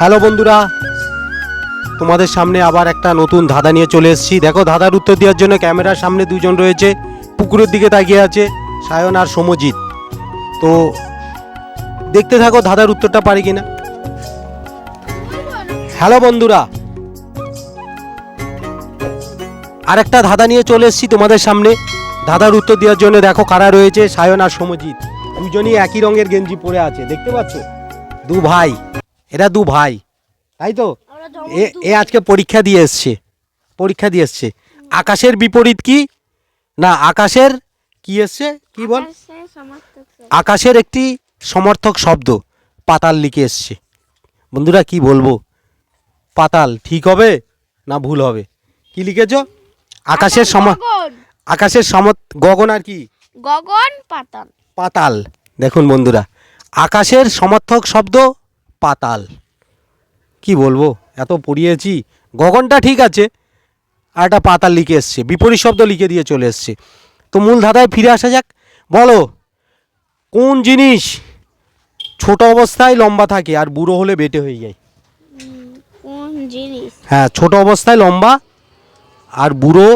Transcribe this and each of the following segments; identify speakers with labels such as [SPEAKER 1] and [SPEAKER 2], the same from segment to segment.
[SPEAKER 1] Hello বন্ধুরা, তোমাদের সামনে আবার একটা নতুন ধাঁধা নিয়ে চলে এসেছি। দেখো, ধাঁধার উত্তর দেওয়ার জন্য ক্যামেরার সামনে দুজন রয়েছে, পুকুরের দিকে তাকিয়ে আছে সায়ন আর সমজিৎ। তো দেখতে থাকো ধাঁধার উত্তরটা পারি কিনা। হ্যালো বন্ধুরা আর একটা ধাঁধা নিয়ে চলে এসেছি তোমাদের সামনে। ধাঁধার উত্তর দেওয়ার জন্য দেখো কারা রয়েছে, সায়ন আর সমজিৎ। দুজনই একই রঙের গেঞ্জি পরে আছে, দেখতে পাচ্ছ? দু ভাই। এরা দু ভাই তাই তো? এ এ আজকে পরীক্ষা দিয়ে এসছে পরীক্ষা দিয়ে এসছে। আকাশের বিপরীত কি? না আকাশের কি এসছে? কি বল? আকাশের একটি সমর্থক শব্দ পাতাল লিখে এসছে। বন্ধুরা কি বলব? পাতাল ঠিক হবে না ভুল হবে? কি লিখেছ? আকাশের সম আকাশের সম গগন আর কি?
[SPEAKER 2] গগন পাতাল।
[SPEAKER 1] পাতাল। দেখুন বন্ধুরা আকাশের সমর্থক শব্দ পাতাল। কি বলব? এত পড়িয়েছি। গগনটা ঠিক আছে। আর একটা পাতাল লিখে এসছে। বিপরীত শব্দ লিখে দিয়ে চলে এসছে। তো মূল ধাঁধায় ফিরে আসা যাক। বলো কোন জিনিস ছোট অবস্থায় লম্বা থাকে আর বুড়ো হলে বেটে হয়ে যায়?
[SPEAKER 2] কোন জিনিস?
[SPEAKER 1] হ্যাঁ ছোট অবস্থায় লম্বা আর বুড়ো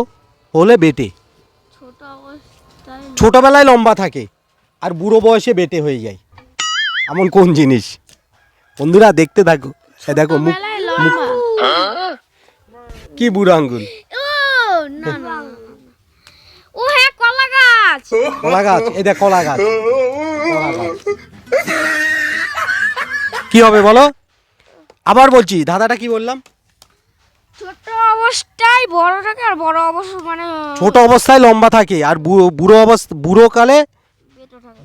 [SPEAKER 1] হলে বেটে।
[SPEAKER 2] ছোট
[SPEAKER 1] ছোটবেলায় লম্বা থাকে আর বুড়ো বয়সে বেটে হয়ে যায়। এমন কোন জিনিস? বন্ধুরা দেখতে থাকো। এ দেখো মুখ
[SPEAKER 2] লম্বা
[SPEAKER 1] কি বুড়ো আঙ্গুল?
[SPEAKER 2] ও হ্যাঁ কলা গাছ।
[SPEAKER 1] কলা গাছ এই দেখ কলা গাছ। কি হবে বলো? আবার বলছি দাদাটা কি বললাম?
[SPEAKER 2] ছোট অবস্থায় বড় থাকে আর বড় অবস্থা মানে
[SPEAKER 1] ছোট অবস্থায় লম্বা থাকে আর বুড়ো বুড়ো অবস্থা বুড়ো কালে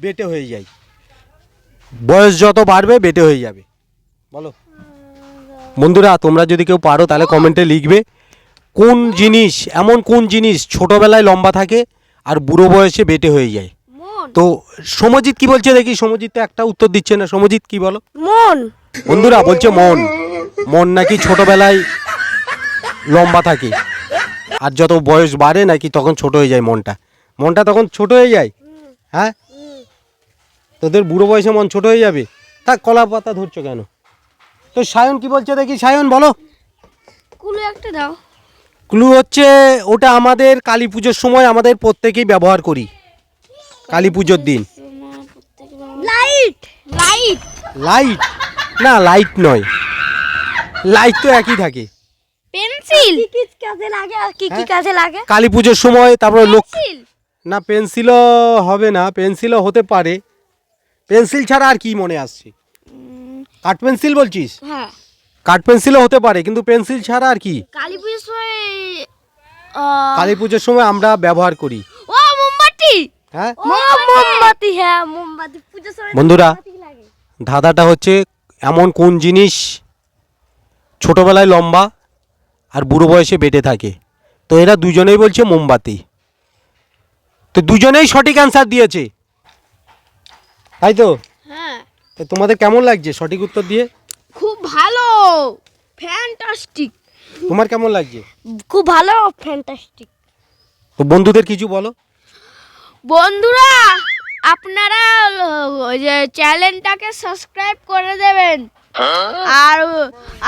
[SPEAKER 2] বেটে
[SPEAKER 1] হয়ে যায়। বয়স যত বাড়বে বেটে হয়ে যাবে। বলো। বন্ধুরা তোমরা যদি কেউ পারো তাহলে কমেন্টে লিখবে কোন জিনিস এমন কোন জিনিস ছোটবেলায় লম্বা থাকে আর বুড়ো বয়সে বেটে হয়ে যায়? তো সমজিৎ কি বলছে দেখি সমজিৎ তো একটা উত্তর দিচ্ছে না। সমজিৎ কি বলো?
[SPEAKER 2] মন।
[SPEAKER 1] বন্ধুরা বলছে মন। মন নাকি ছোটবেলায় লম্বা থাকে আর যত বয়স বাড়ে নাকি তখন ছোট হয়ে যায় মনটা। মনটা তখন ছোট হয়ে যায়? হ্যাঁ? তোদের বুড়ো বয়সে মন ছোট হয়ে যাবে? থাক কলা পাতা ধরছো কেন? তো সায়ন কি বলছে দেখি? সায়ন বলো।
[SPEAKER 2] কুলো একটা দাও।
[SPEAKER 1] ক্লু হচ্ছে ওটা আমাদের কালী পুজোর সময় আমাদের প্রত্যেকেই ব্যবহার করি। কালী পুজোর দিন।
[SPEAKER 2] লাইট! লাইট!
[SPEAKER 1] লাইট? না লাইট নয়। লাইট তো একই থাকে।
[SPEAKER 2] পেন্সিল! কি কি কাজে লাগে? আর কি কি
[SPEAKER 1] হ্যাঁ?
[SPEAKER 2] কাজে লাগে?
[SPEAKER 1] কালী পুজোর সময় তারপরে লোক না পেন্সিলও হবে না পেন্সিলও হতে পারে। পেন্সিল ছাড়া আর কি মনে আসছে? কাঠ পেন্সিল বলছিস?
[SPEAKER 2] হ্যাঁ।
[SPEAKER 1] কাঠ পেন্সিলও হতে পারে কিন্তু পেন্সিল ছাড়া আর কি?
[SPEAKER 2] কালী পুজোর সময়
[SPEAKER 1] কালী পুজোর সময় আমরা ব্যবহার করি।
[SPEAKER 2] ও মোমবাতি?
[SPEAKER 1] হ্যাঁ?
[SPEAKER 2] মোমবাতি হ্যাঁ মোমবাতি। পুজোর সময়
[SPEAKER 1] বন্ধুরা ধাঁধাটা হচ্ছে এমন কোন জিনিস ছোটবেলায় লম্বা আর বুড়ো বয়সে বেটে থাকে। তো এরা দুজনেই বলছে মোমবাতি। তো দুজনেই সঠিক অ্যান্সার দিয়েছে। তাই তো? তোমাদের কেমন লাগছে? সঠিক উত্তর দিয়ে?
[SPEAKER 2] খুব ভালো। ফ্যান্টাস্টিক
[SPEAKER 1] তোমার কেমন লাগছে?
[SPEAKER 2] খুব ভালো ফ্যান্টাস্টিক
[SPEAKER 1] তো বন্ধুদের কিছু বলো।
[SPEAKER 2] বন্ধুরা আপনারা ওই যে চ্যানেলটাকে সাবস্ক্রাইব করে দেবেন। আর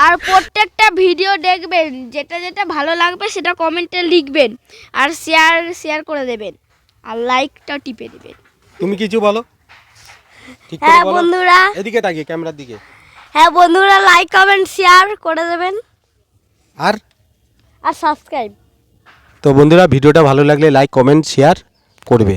[SPEAKER 2] আর প্রত্যেকটা ভিডিও দেখবেন। যেটা যেটা ভালো লাগবে সেটা কমেন্টে লিখবেন। আর শেয়ার শেয়ার করে দেবেন। আর লাইকটা টিপে দেবেন।
[SPEAKER 1] তুমি কিছু বলো। ঠিক
[SPEAKER 2] হ্যাঁ বন্ধুরা।
[SPEAKER 1] এদিকে তাকিয়ে ক্যামেরার দিকে।
[SPEAKER 2] হ্যাঁ বন্ধুরা লাইক কমেন্ট শেয়ার করে দেবেন।
[SPEAKER 1] আর?
[SPEAKER 2] আর সাবস্ক্রাইব
[SPEAKER 1] তো বন্ধুরা ভিডিওটা ভালো লাগলে লাইক কমেন্ট শেয়ার করবে।